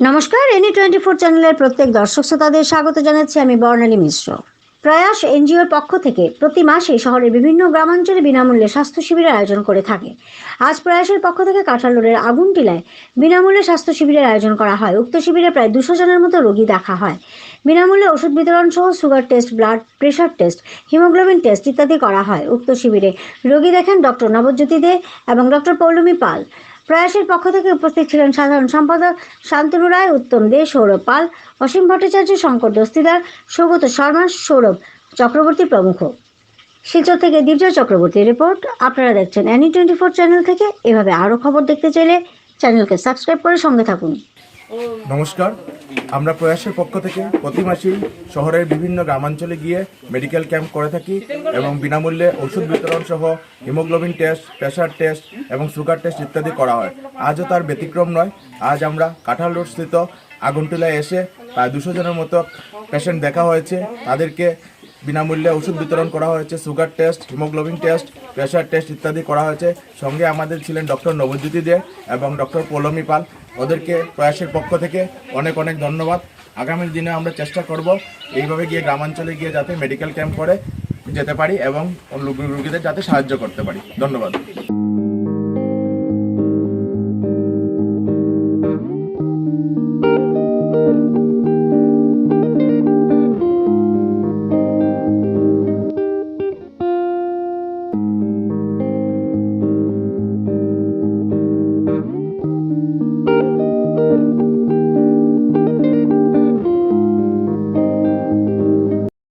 নমস্কার any twenty four চ্যানেলের প্রত্যেক দর্শক শ্রোতাদের স্বাগত জানাচ্ছি আমি বর্ণালী মিশ্র। প্রয়াস এনজিওর পক্ষ থেকে প্রতি মাসে শহরের বিভিন্ন গ্রামাঞ্চলে বিনামূল্যে স্বাস্থ্য শিবিরের আয়োজন করে থাকে। আজ প্রয়াসের পক্ষ থেকে কাঁঠাল রোডের আগুনটিলায় বিনামূল্যে স্বাস্থ্য শিবিরের আয়োজন করা হয়। উক্ত শিবিরে প্রায় দুশো জনের মতো রোগী দেখা হয়। বিনামূল্যে ওষুধ বিতরণ সহ sugar test, blood pressure test, haemoglobin test ইত্যাদি করা হয়। উক্ত শিবিরে রোগী দেখেন ডক্টর নবজ্যোতি দে এবং ডক্টর পৌলমী পাল। প্রয়াসের পক্ষ থেকে উপস্থিত ছিলেন সাধারণ সম্পাদক শান্তনু রায়, উত্তম দে, সৌরভ পাল, অসীম ভট্টাচার্য, শঙ্কর দস্তিদার সৌগত শর্মা, সৌরভ চক্রবর্তী প্রমুখ। শিলচর থেকে দিব্য চক্রবর্তীর রিপোর্ট। আপনারা দেখছেন অ্যানি টোয়েন্টি ফোর চ্যানেল থেকে। এভাবে আরও খবর দেখতে চাইলে চ্যানেলকে সাবস্ক্রাইব করে সঙ্গে থাকুন। নমস্কার। আমরা প্রয়াসের পক্ষ থেকে প্রতি মাসেই শহরের বিভিন্ন গ্রামাঞ্চলে গিয়ে মেডিকেল ক্যাম্প করে থাকি এবং বিনামূল্যে ওষুধ বিতরণ সহ হিমোগ্লোবিন টেস্ট প্রেশার টেস্ট এবং সুগার টেস্ট ইত্যাদি করা হয়। আজও তার ব্যতিক্রম নয়। আজ আমরা কাঁঠাল রোড স্থিত আগুনটিলায় এসে প্রায় দুশো জনের মতো পেশেন্ট দেখা হয়েছে। তাদেরকে বিনামূল্যে ওষুধ বিতরণ করা হয়েছে sugar test haemoglobin test pressure test ইত্যাদি করা হয়েছে। সঙ্গে আমাদের ছিলেন ডক্টর নবজ্যোতি দে এবং ডক্টর পৌলমী পাল। ওদেরকে প্রয়াসের পক্ষ থেকে অনেক অনেক ধন্যবাদ। আগামী দিনে আমরা চেষ্টা করব এইভাবে গিয়ে গ্রামাঞ্চলে গিয়ে যাতে মেডিকেল ক্যাম্প করে যেতে পারি এবং রুগীদের যাতে সাহায্য করতে পারি। ধন্যবাদ।